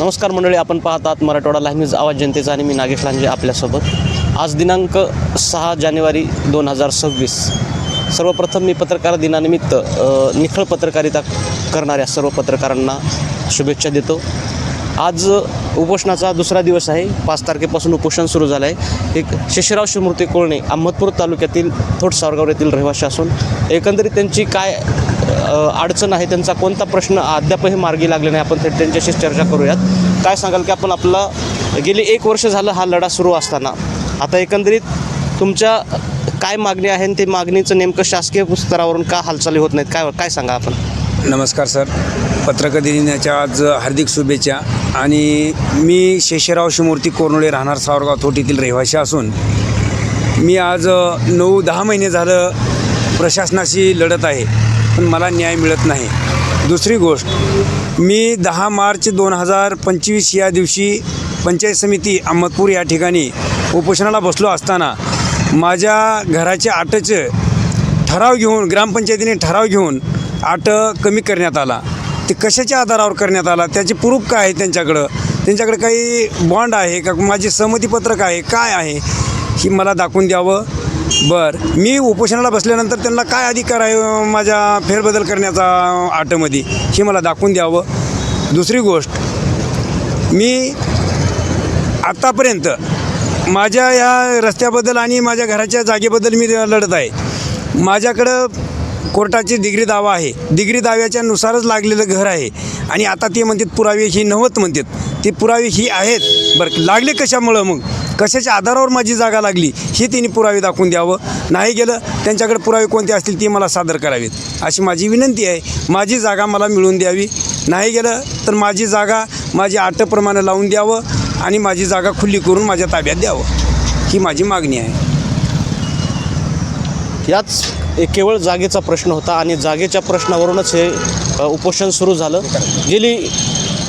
नमस्कार मंडळी आपण पाहतात मराठवाडा लाईव्ह आवाज जनतेचा आणि मी नागेश लांजे आपल्यासोबत. आज दिनांक सहा जानेवारी दोन हजार सव्वीस. सर्वप्रथम मी पत्रकार दिनानिमित्त निखळ पत्रकारिता करणाऱ्या सर्व पत्रकारांना शुभेच्छा देतो. आज उपोषणाचा दुसरा दिवस आहे. पाच तारखेपासून उपोषण सुरू झालं आहे एक शेषराव शिवमूर्ती कोळणे अहमदपूर तालुक्यातील थोट सावरगाव येथील रहिवासी असून एकंदरीत त्यांची काय अडचण आहे त्यांचा कोणता प्रश्न अद्यापही मार्गी लागले नाही आपण थेट त्यांच्याशी चर्चा करूयात. काय सांगाल की आपण आपला गेली एक वर्ष झालं हा लढा सुरू असताना आता एकंदरीत तुमच्या काय मागणी आहे आणि ते मागणीचं नेमकं शासकीय स्तरावरून का हालचाली होत नाहीत? काय काय सांगा आपण? नमस्कार सर. पत्रकार दिनाच्या आज हार्दिक शुभेच्छा. आणि मी शेषराव शिमूर्ती कोरनोळे राहणार सावरगाव थोटीतील रहिवासी असून मी आज नऊ दहा महिने झालं प्रशासनाशी लढत आहे. पण मला न्याय मिळत नाही. दुसरी गोष्ट मी दहा मार्च दोन हजार पंचवीस या दिवशी पंचायत समिती अहमदपूर या ठिकाणी उपोषणाला बसलो असताना माझ्या घराच्या आटचं ठराव घेऊन ग्रामपंचायतीने ठराव घेऊन आट कमी करण्यात आला. ते कशाच्या आधारावर करण्यात आला त्याचे प्रूफ काय आहे त्यांच्याकडं? त्यांच्याकडे काही बॉन्ड आहे का? माझे सहमतीपत्रक आहे काय आहे? ही मला दाखवून द्यावं. बरं. मी उपोषणाला बसल्यानंतर त्यांना काय अधिकार आहे माझ्या फेरबदल करण्याचा आटमध्ये हे मला दाखवून द्यावं. दुसरी गोष्ट मी आत्तापर्यंत माझ्या या रस्त्याबद्दल आणि माझ्या घराच्या जागेबद्दल मी लढत आहे. माझ्याकडं कोर्टाची डिग्री दावा आहे. डिग्री दाव्याच्या नुसारच लागलेलं घर आहे. आणि आता ते म्हणतात पुरावे ही नव्हत म्हणतात. ते पुरावे ही आहेत. बरं लागले कशामुळं मग? कशाच्या आधारावर माझी जागा लागली हे त्यांनी पुरावे दाखवून द्यावं. नाही गेलं त्यांच्याकडे पुरावे कोणते असतील ते मला सादर करावेत. अशी माझी विनंती आहे. माझी जागा मला मिळवून द्यावी. नाही गेलं तर माझी जागा माझी आटप्रमाणे लावून द्यावं आणि माझी जागा खुली करून माझ्या ताब्यात द्यावं. ही माझी मागणी आहे. याच एक केवळ जागेचा प्रश्न होता आणि जागेच्या प्रश्नावरूनच हे उपोषण सुरू झालं. गेली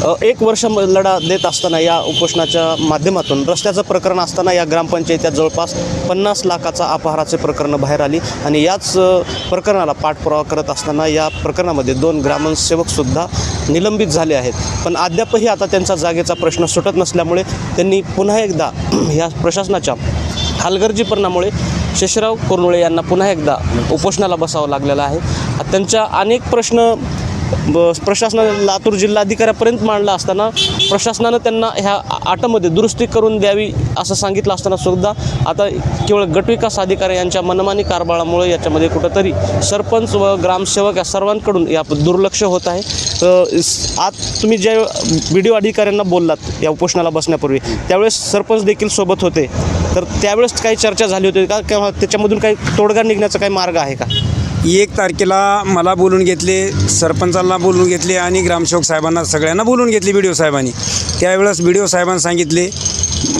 एक वर्ष लढा देत असताना या उपोषणाच्या माध्यमातून रस्त्याचं प्रकरण असताना या ग्रामपंचायतीत जवळपास पन्नास लाखाचा अपहाराचे प्रकरणं बाहेर आली आणि याच प्रकरणाला पाठपुरावा करत असताना या प्रकरणामध्ये दोन ग्रामसेवकसुद्धा निलंबित झाले आहेत. पण अद्यापही आता त्यांचा जागेचा प्रश्न सुटत नसल्यामुळे त्यांनी पुन्हा एकदा या प्रशासनाच्या हलगर्जीपणामुळे शेषराव कोरनुळे यांना पुन्हा एकदा उपोषणाला बसावं लागलेलं आहे. त्यांच्या अनेक प्रश्न ब प्रशासनाने लातूर जिल्हाधिकाऱ्यापर्यंत मांडला असताना प्रशासनानं त्यांना ह्या आटामध्ये दुरुस्ती करून द्यावी असं सांगितलं असताना सुद्धा आता केवळ गटविकास अधिकारी यांच्या मनमानी कारभारामुळे याच्यामध्ये कुठंतरी सरपंच व ग्रामसेवक या सर्वांकडून या दुर्लक्ष होत आहे. आज तुम्ही ज्या व्हिडिओ अधिकाऱ्यांना बोललात या उपोषणाला बसण्यापूर्वी त्यावेळेस सरपंच देखील सोबत होते. तर त्यावेळेस काही चर्चा झाली होती का? किंवा त्याच्यामधून काही तोडगा निघण्याचा काही मार्ग आहे का? एक तारखेला मला बोलून घेतले सरपंचांना बोलून घेतले आणि ग्रामसेवक साहेबांना सगळ्यांना बोलून घेतले बी डी ओ साहेबांनी. त्यावेळेस बी डी ओ साहेबांना सांगितले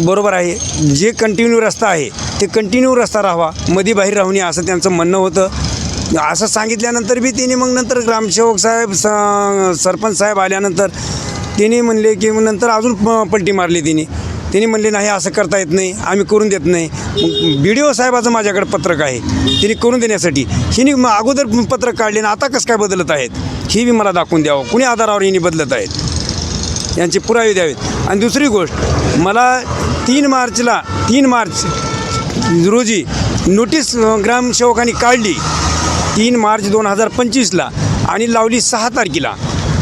बरोबर आहे जे कंटिन्यू रस्ता आहे ते कंटिन्यू रस्ता राहावा मधी बाहेर राहू नये असं त्यांचं म्हणणं होतं. असं सांगितल्यानंतर बी त्यांनी मग नंतर ग्रामसेवक साहेब स सरपंच साहेब आल्यानंतर त्यांनी म्हणले की मग नंतर अजून प- पलटी मारली त्यांनी. त्यांनी म्हणले नाही असं करता येत नाही. आम्ही करून देत नाही. मग बी डी ओ साहेबाचं माझ्याकडे पत्रक आहे. त्यांनी करून देण्यासाठी. हिने मग अगोदर पत्रक काढले आणि आता कसं काय बदलत आहेत? ही बी मला दाखवून द्यावं. कुणी आधारावर हिने बदलत आहेत? यांचे पुरावे द्यावेत. आणि दुसरी गोष्ट मला तीन मार्चला तीन मार्च रोजी नोटीस ग्रामसेवकांनी काढली. तीन मार्च दोन हजार पंचवीसला आणि लावली सहा तारखेला.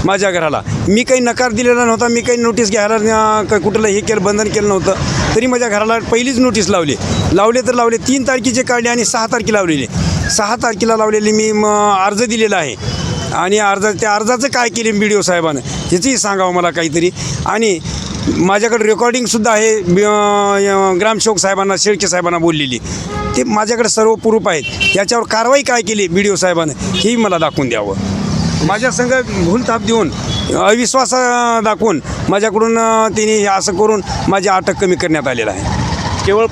माझ्या घराला. मी काही नकार दिलेला नव्हता मी काही नोटीस घ्यायला कुठलं हे केलं बंधन केलं नव्हतं. तरी माझ्या घराला पहिलीच नोटीस लावली. लावले तर लावले तीन तारखेचे काढले आणि सहा तारखेला लावलेले. सहा तारखेला लावलेली मी म, अर्ज दिलेला आहे. आणि अर्जा त्या अर्जाचं काय केले बी डी ओ साहेबानं ह्याचंही सांगावं मला काहीतरी. आणि माझ्याकडे रेकॉर्डिंगसुद्धा आहे ग्रामसेवक साहेबांना शेळके साहेबांना बोललेली. ते माझ्याकडे सर्व प्रूफ आहेत. याच्यावर कारवाई काय केली बी डी ओ साहेबानं हेही मला दाखवून द्यावं. माझ्या संघ भूलताप देऊन अविश्वास दाखवून माझ्याकडून तिने हे असं करून माझी अटक कमी करण्यात आलेलं आहे. केवळ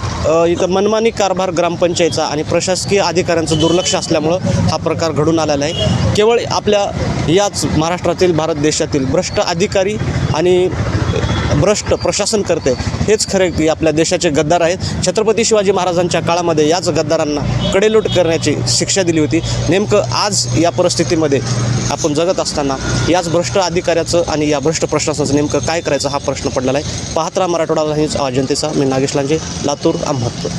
इथं मनमानी कारभार ग्रामपंचायतचा आणि प्रशासकीय अधिकाऱ्यांचं दुर्लक्ष असल्यामुळं हा प्रकार घडून आलेला आहे. केवळ आपल्या याच महाराष्ट्रातील भारत देशातील भ्रष्ट अधिकारी आणि भ्रष्ट प्रशासन करते हेच खरे की आपल्या देशाचे गद्दार आहेत. छत्रपती शिवाजी महाराजांच्या काळामध्ये याच गद्दारांना कडेलूट करण्याची शिक्षा दिली होती. नेमकं आज या परिस्थितीमध्ये आपण जगत असताना याच भ्रष्ट अधिकाऱ्याचं आणि या भ्रष्ट प्रशासनाचं नेमकं काय करायचं हा प्रश्न पडलेला आहे. पाहत्रा मराठवाडा न्यूज जनतेचा. मी नागेश लांजे लातूर अहमदपूर.